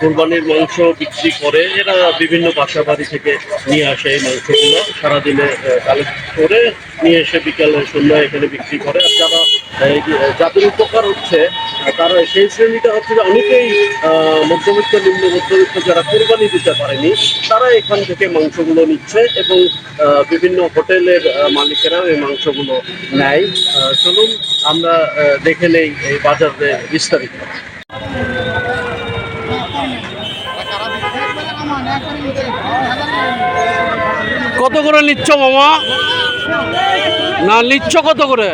কোরবানির মাংস বিক্রি করে এরা বিভিন্ন বাসা বাড়ি থেকে নিয়ে আসে এই মাংসগুলো। সারাদিনে কালেক্ট করে নিয়ে এসে বিকালে সন্ধ্যায় এখানে বিক্রি করে। আর যারা যাদের উপকার হচ্ছে তারা সেই শ্রেণীটা হচ্ছে যে অনেকেই মধ্যবিত্ত নিম্ন মধ্যবিত্ত যারা কোরবানি দিতে পারেনি তারা এখান থেকে মাংসগুলো নিচ্ছে এবং বিভিন্ন হোটেলের আহ, মালিকেরাও এই মাংসগুলো নেয়। চলুন আমরা দেখে নেই এই বাজারে বিস্তারিত। কত করে নিচ্ছ মামা? না নিচ্ছ কত করে?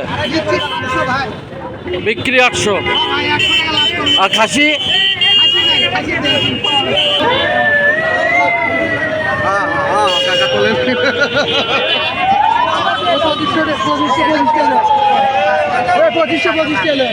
বিক্রি আটশো। আর খাসি? পঁচিশশো পঁচিশ কিলো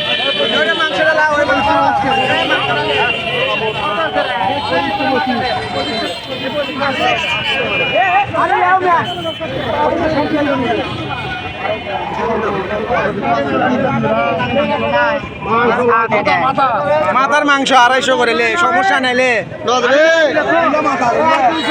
মাথার মাংস আড়াইশো করিলে সমস্যা নাইলে শান্ত ভাই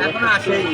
এখন আসেই